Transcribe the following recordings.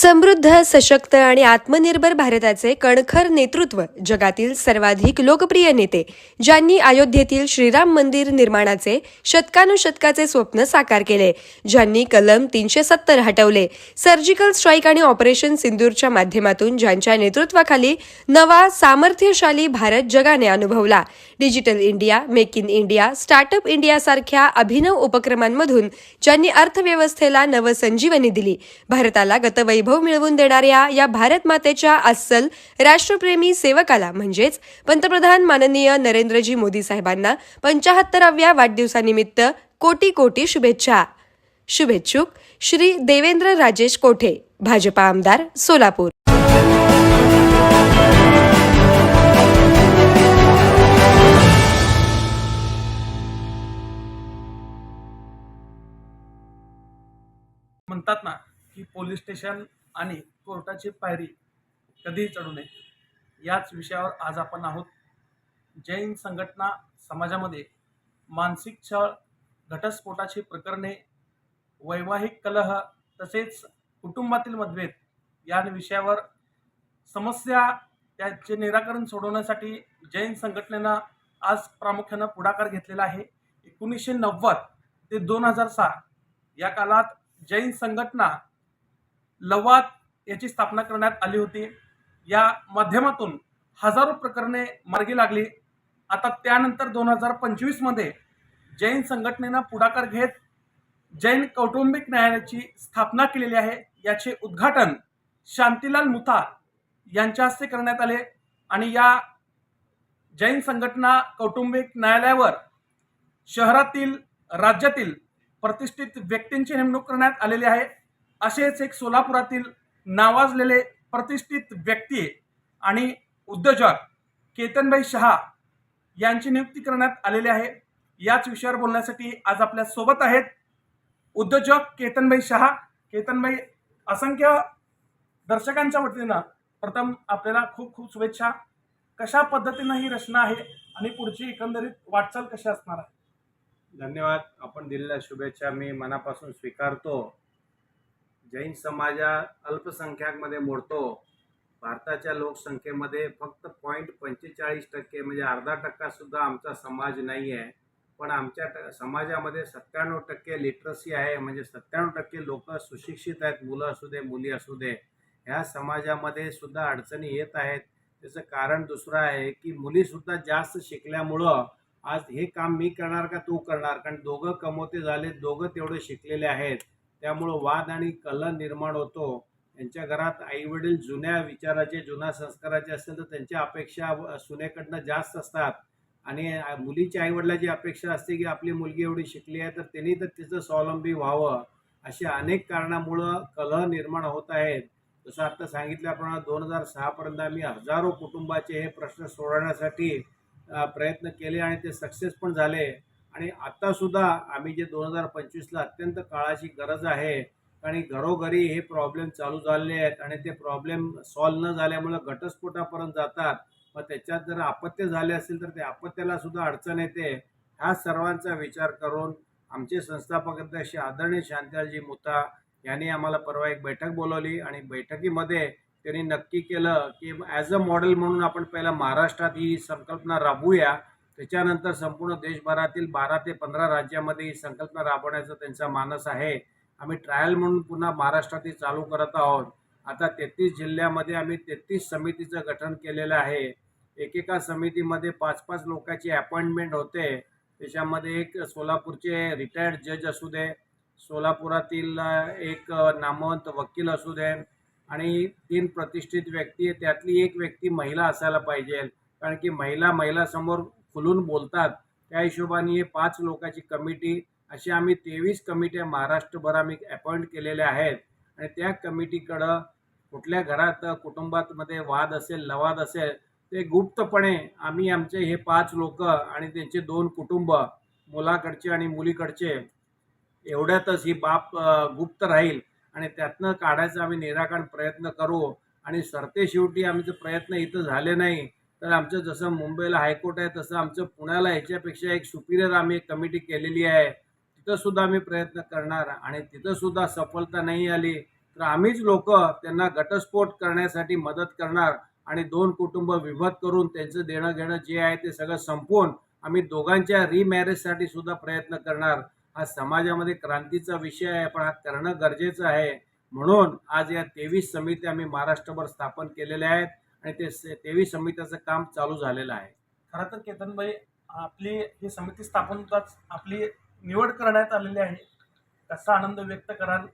समृद्ध सशक्त आणि आत्मनिर्भर भारताचे कणखर नेतृत्व जगातील सर्वाधिक लोकप्रिय नेते ज्यांनी अयोध्येतील श्रीराम मंदिर निर्माणाचे शतकानुशतकाचे स्वप्न साकार केले ज्यांनी कलम तीनशे सत्तर हटवले सर्जिकल स्ट्राईक आणि ऑपरेशन सिंदूरच्या माध्यमातून ज्यांच्या नेतृत्वाखाली नवा सामर्थ्यशाली भारत जगाने अनुभवला. Digital India make in India startup इंडियासारख्या अभिनव उपक्रमांमधून ज्यांनी अर्थव्यवस्थेला नवसंजीवनी दिली भारताला गतवैभव मिळवून देणाऱ्या या भारत मातेच्या अस्सल राष्ट्रप्रेमी सेवकाला म्हणजेच पंतप्रधान माननीय नरेंद्रजी मोदी साहेबांना पंचाहत्तराव्या वाढदिवसानिमित्त कोटी कोटी शुभेच्छा. शुभेच्छुक श्री देवेंद्र राजेश कोठे भाजपा आमदार सोलापूर. म्हणतात ना की पोलीस स्टेशन आणि कोर्टाची पायरी कधीही चढू नये. याच विषयावर आज आपण आहोत. जैन संघटना समाजामध्ये मानसिक छळ घटस्फोटाची प्रकरणे वैवाहिक कलह तसेच कुटुंबातील मतभेद या विषयावर समस्या त्याचे निराकरण सोडवण्यासाठी जैन संघटनेनं आज प्रामुख्यानं पुढाकार घेतलेला आहे. एकोणीसशे नव्वद ते दोन हजार सहा या काळात जैन संघटना लवाद याची स्थापना करण्यात आली होती. या माध्यमातून हजारो प्रकरणे मार्गी लागली. आता त्यानंतर दोन हजार पंचवीसमध्ये जैन संघटनेनं पुढाकार घेत जैन कौटुंबिक न्यायालयाची स्थापना केलेली आहे. याचे उद्घाटन शांतीलाल मुथा यांच्या हस्ते करण्यात आले आणि या जैन संघटना कौटुंबिक न्यायालयावर शहरातील राज्यातील प्रतिष्ठित व्यक्तींची नेमणूक करण्यात आलेली आहे. असेच एक सोलापुरातील नावाजलेले प्रतिष्ठित व्यक्ती आणि उद्योजक केतनभाई शहा यांची नियुक्ती करण्यात आलेली आहे. याच विषयावर बोलण्यासाठी आज आपल्यासोबत आहेत उद्योजक केतनभाई शहा. केतनभाई असंख्य दर्शकांच्या वतीनं प्रथम आपल्याला खूप खूप शुभेच्छा. कशा पद्धतीनं ही रचना आहे आणि पुढची एकंदरीत वाटचाल कशी असणार आहे? धन्यवाद. आपण दिलेल्या शुभेच्छा मी मनापासून स्वीकारतो. जैन समाजा अल्पसंख्याकमध्ये मोडतो. भारताच्या लोकसंख्येमध्ये फक्त पॉईंट पंचेचाळीस टक्के म्हणजे अर्धा टक्कासुद्धा आमचा समाज नाही आहे पण आमच्या ट समाजामध्ये सत्त्याण्णव टक्के लिटरसी आहे म्हणजे सत्त्याण्णव टक्के लोक सुशिक्षित आहेत मुलं असू दे मुली असू दे. ह्या समाजामध्ये सुद्धा अडचणी येत आहेत. त्याचं कारण दुसरं आहे की मुलीसुद्धा जास्त शिकल्यामुळं आज हे काम मी करणार का तू करणार? कारण दोघं कमवते झाले दोघं तेवढे शिकलेले आहेत. त्यामुळं वाद आणि कलह निर्माण होतो. यांच्या घरात आईवडील जुन्या विचाराचे जुन्या संस्काराचे असतील तर त्यांच्या अपेक्षा सुनेकडनं जास्त असतात. आणि मुलीच्या आईवडिलाची अपेक्षा असते की आपली मुलगी एवढी शिकली आहे तर त्यांनी तर तिचं स्वावलंबी व्हावं. अशा अनेक कारणामुळं कलह निर्माण होत आहेत. जसं आता सांगितल्याप्रमाणे दोन हजार सहापर्यंत आम्ही हजारो कुटुंबाचे हे प्रश्न सोडवण्यासाठी प्रयत्न केले आणि ते सक्सेस पण झाले. आणि आत्तासुद्धा आम्ही जे दोन हजार पंचवीसला अत्यंत काळाची गरज आहे आणि घरोघरी हे प्रॉब्लेम चालू झालेले आहेत आणि ते प्रॉब्लेम सॉल्व न झाल्यामुळं घटस्फोटापर्यंत जातात. मग त्याच्यात जर अपत्य झाले असेल तर ते अपत्याला सुद्धा अडचण येते. ह्या सर्वांचा विचार करून आमचे संस्थापक अध्यक्ष आदरणीय शांताजी मुता यांनी आम्हाला परवा एक बैठक बोलवली आणि बैठकीमध्ये त्यांनी नक्की केलं की ॲज अ मॉडेल म्हणून आपण पहिला महाराष्ट्रात ही संकल्पना राबवूया. त्याच्यानंतर संपूर्ण देशभरातील बारा ते पंधरा राज्यामध्ये ही संकल्पना राबवण्याचा त्यांचा मानस आहे. आम्ही ट्रायल म्हणून पुन्हा महाराष्ट्रातील चालू करत आहोत. आता तेहतीस जिल्ह्यामध्ये आम्ही तेहतीस समितीचं गठन केलेलं आहे. एकेका समितीमध्ये पाच पाच लोकांची अपॉइंटमेंट होते. त्याच्यामध्ये एक सोलापूरचे रिटायर्ड जज असू दे सोलापुरातील एक नामवंत वकील असू दे आणि तीन प्रतिष्ठित व्यक्ती आहे त्यातली एक व्यक्ती महिला असायला पाहिजे. कारण की महिला महिलासमोर खुलून बोलतात. त्या हिशोबाने हे पाच लोकांची कमिटी अशी आम्ही तेवीस कमिट्या महाराष्ट्रभर आम्ही अपॉइंट केलेल्या आहेत. आणि त्या कमिटीकडं कुठल्या घरात कुटुंबातमध्ये वाद असेल लवाद असेल ते गुप्तपणे आम्ही आमचे हे पाच लोक आणि त्यांचे दोन कुटुंब मुलाकडचे आणि मुलीकडचे एवढ्यातच ही बाब गुप्त राहील आणि त्यातनं काढायचा आम्ही निराकरण प्रयत्न करू. आणि सरते शेवटी आमचे प्रयत्न इथं झाले नाही. तर आमचं जसं मुंबईला हायकोर्ट आहे तसं आमचं पुण्याला ह्याच्यापेक्षा एक सुपिरियर आम्ही एक कमिटी केलेली आहे. तिथंसुद्धा आम्ही प्रयत्न करणार आणि तिथंसुद्धा सफलता नाही आली तर आम्हीच लोक त्यांना घटस्फोट करण्यासाठी मदत करणार आणि दोन कुटुंब विभत करून त्यांचं देणं घेणं जे आहे ते सगळं संपवून आम्ही दोघांच्या रिमॅरेजसाठी सुद्धा प्रयत्न करणार. हा समाजामध्ये क्रांतीचा विषय आहे पण हा करणं गरजेचं आहे. म्हणून आज या तेवीस समिती आम्ही महाराष्ट्रभर स्थापन केलेल्या आहेत. आणि ते तेवीस समित्याचं काम चालू झालेलं आहे. खरं तर केतनभाई आपली ही समिती स्थापन होताच आपली निवड करण्यात आलेली आहे. कसा आनंद व्यक्त कराल?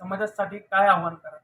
समाजासाठी काय आव्हान कराल?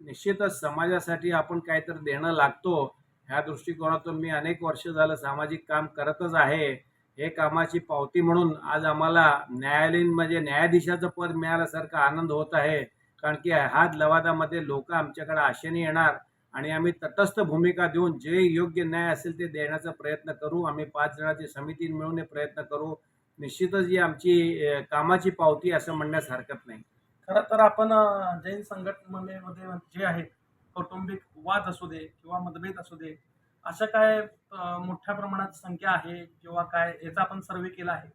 निश्चितच समाजासाठी आपण काहीतरी देणं लागतो. ह्या दृष्टिकोनातून मी अनेक वर्ष झालं सामाजिक काम करतच आहे. हे कामाची पावती म्हणून आज आम्हाला न्यायालयीन म्हणजे न्यायाधीशाचं पद मिळाल्यासारखा आनंद होत आहे. कारण की हात लवादामध्ये लोक आमच्याकडे आशेने येणार. आणि आम्ही तटस्थ भूमिका देऊन जे योग्य न्याय असेल ते देण्याचा प्रयत्न करू. आम्ही पाच जणांची समिती मिळून हे प्रयत्न करू. निश्चितच ही आमची कामाची पावती असं म्हणण्यास हरकत नाही. खरं तर आपण जैन संघटनेमध्ये जे आहे कौटुंबिक वाद असू दे किंवा मतभेद असू दे अशा काय मोठ्या प्रमाणात संख्या आहे किंवा काय याचा आपण सर्वे केला आहे?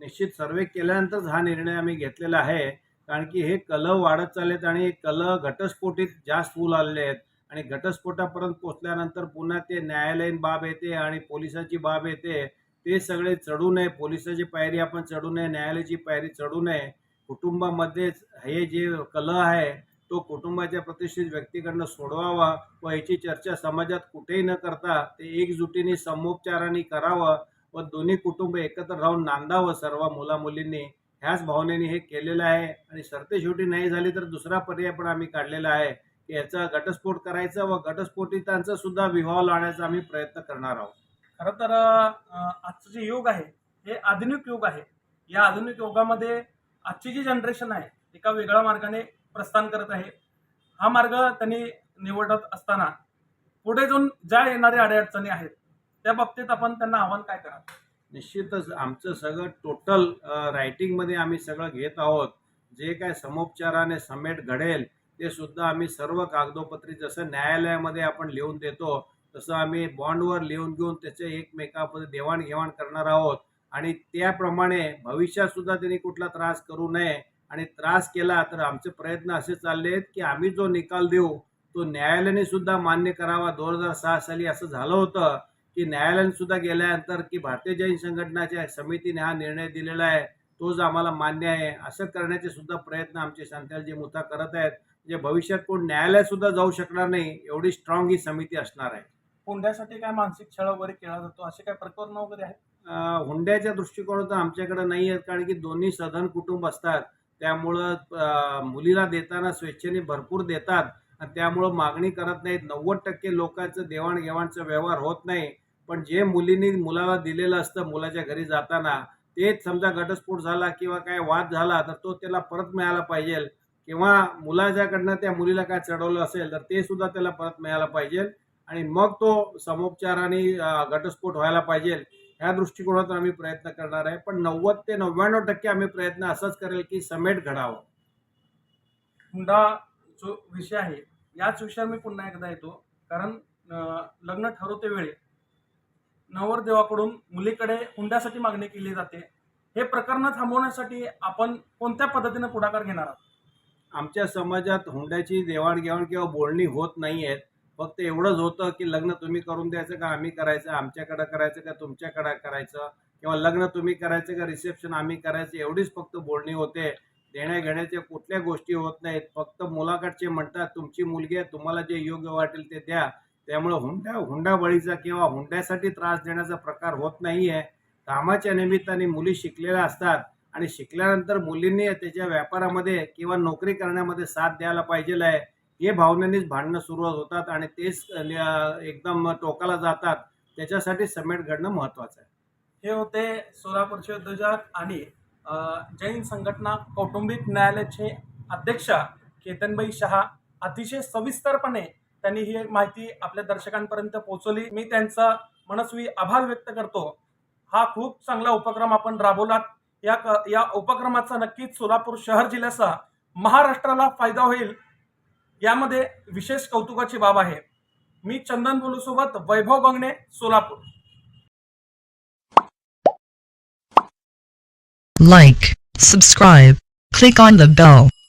निश्चित सर्वे केल्यानंतरच हा निर्णय आम्ही घेतलेला आहे. कारण की हे कलह वाढत चाललेत आणि कलह घटस्फोटीत जास्त होऊ लागले आहेत. आणि घटस्फोटापर्यंत पोचल्यानंतर पुन्हा ते न्यायालयीन बाब येते आणि पोलिसाची बाब येते. ते सगळे चढू नये. पोलिसाची पायरी आपण चढू नये. न्यायालयाची पायरी चढू नये. कुटुंबामध्येच हे जे कलह आहे तो कुटुंबाच्या प्रतिष्ठित व्यक्तीकडनं सोडवावा व याची चर्चा समाजात कुठेही न करता ते एकजुटीने समोपचाराने करावं व दोन्ही कुटुंब एकत्र राहून नांदावं सर्व मुला मुलींनी ह्याच भावनेने हे केलेलं आहे. आणि सरते शेवटी नाही झाली तर दुसरा पर्याय पण आम्ही काढलेला आहे. याचा घटस्फोट करायचा व घटस्फोटितांचा सुद्धा विवाह लावण्याचा आम्ही प्रयत्न करणार आहोत. खरं तर आजचं जे युग आहे हे आधुनिक युग आहे. या आधुनिक युगामध्ये आजची जी जनरेशन आहे एका वेगळ्या मार्गाने प्रस्थान करत आहे. हा मार्ग त्यांनी निवडत असताना पुढे जाऊन ज्या येणाऱ्या अडीअडचणी आहेत त्या बाबतीत आपण त्यांना आव्हान काय कराल? निश्चितच आमचं सगळं टोटल रायटिंगमध्ये आम्ही सगळं घेत आहोत. जे काय समोपचाराने समेट घडेल ते सुद्धा आम्ही सर्व कागदोपत्री जसं न्यायालयामध्ये आपण लिहून देतो तसं आम्ही बॉन्डवर लिहून घेऊन त्याचे एकमेकामध्ये देवाणघेवाण करणार आहोत. आणि त्याप्रमाणे भविष्यात सुद्धा त्यांनी कुठला त्रास करू नये आणि त्रास केला तर आमचे प्रयत्न असे चालले आहेत की आम्ही जो निकाल देऊ तो न्यायालयाने सुद्धा मान्य करावा. दोन हजार सहा साली असं झालं होतं की न्यायालयाने सुद्धा गेल्यानंतर की भारतीय जैन संघटनाच्या समितीने हा निर्णय दिलेला आहे तोच आम्हाला मान्य आहे. असं करण्याचे सुद्धा प्रयत्न आमचे शांतालजी मुथा करत आहेत. जे भविष्यात कोण न्यायालयात सुद्धा जाऊ शकणार नाही एवढी स्ट्रॉंग ही समिती असणार आहे. हुंड्यासाठी काय मानसिक छळ वगैरे केला जातो? असे काय प्रकरण वगैरे आहेत? हुंड्याच्या दृष्टिकोनातून आमच्याकडे नाही आहेत कारण की दोन्ही सधन कुटुंब असतात. त्यामुळं मुलीला देताना स्वेच्छेने भरपूर देतात. आणि त्यामुळं मागणी करत नाहीत. नव्वद टक्के लोकांचं देवाणघेवाणचा व्यवहार होत नाही. पण जे मुलींनी मुलाला दिलेलं असतं मुलाच्या घरी जाताना तेच समजा घटस्फोट झाला किंवा काय वाद झाला तर तो त्याला परत मिळाला पाहिजे. किंवा मुलाच्याकडनं त्या मुलीला काय चढवलं असेल तर ते सुद्धा त्याला परत मिळायला पाहिजे. आणि मग तो समोपचाराने घटस्फोट व्हायला पाहिजे ह्या दृष्टिकोनातून आम्ही प्रयत्न करणार आहे. पण नव्वद ते नव्याण्णव टक्के आम्ही प्रयत्न असंच करेल की समेट घडावं. हुंडा जो विषय आहे याच विषयावर मी पुन्हा एकदा येतो. कारण लग्न ठरवते वेळी नवरदेवाकडून मुलीकडे हुंड्यासाठी मागणी केली जाते. हे प्रकरण थांबवण्यासाठी आपण कोणत्या पद्धतीने पुढाकार घेणार आहोत? आमच्या समाजात हुंड्याची देवाणघेवाण किंवा बोलणी होत नाही आहेत फक्त एवढंच होतं की लग्न तुम्ही करून द्यायचं का आम्ही करायचं? आमच्याकडं करायचं का तुमच्याकडं करायचं? किंवा लग्न तुम्ही करायचं का रिसेप्शन आम्ही करायचं? एवढीच फक्त बोलणी होते. देण्या घेण्याच्या कुठल्या गोष्टी होत नाहीत. फक्त मुलाकडचे म्हणतात तुमची मुलगी आहे तुम्हाला जे योग्य वाटेल ते द्या. त्यामुळे हुंडा हुंडाबळीचा किंवा हुंड्यासाठी त्रास देण्याचा प्रकार होत नाही आहे कामाच्या निमित्ताने मुली शिकलेल्या असतात. आणि शिकल्यानंतर मुलींनी त्याच्या व्यापारामध्ये किंवा नोकरी करण्यामध्ये साथ द्यायला पाहिजे आहे हे भावनेनेच भांडणं सुरुवात होतात आणि तेच एकदम टोकाला जातात. त्याच्यासाठी समेट घडणं महत्त्वाचं आहे हे होते सोलापूरचे उद्योजक आणि जैन संघटना कौटुंबिक न्यायालयाचे अध्यक्ष केतनबाई शहा. अतिशय सविस्तरपणे त्यांनी ही माहिती आपल्या दर्शकांपर्यंत पोहोचवली. मी त्यांचा मनस्वी आभार व्यक्त करतो. हा खूप चांगला उपक्रम आपण राबवलात. या क- या उपक्रमाचा नक्कीच सोलापूर शहर जिल्ह्याचा महाराष्ट्राला फायदा होईल यामध्ये विशेष कौतुकाची बाब आहे. मी Chandan बोलूसोबत Vaibhav Bangane Solapur. Like subscribe click on the bell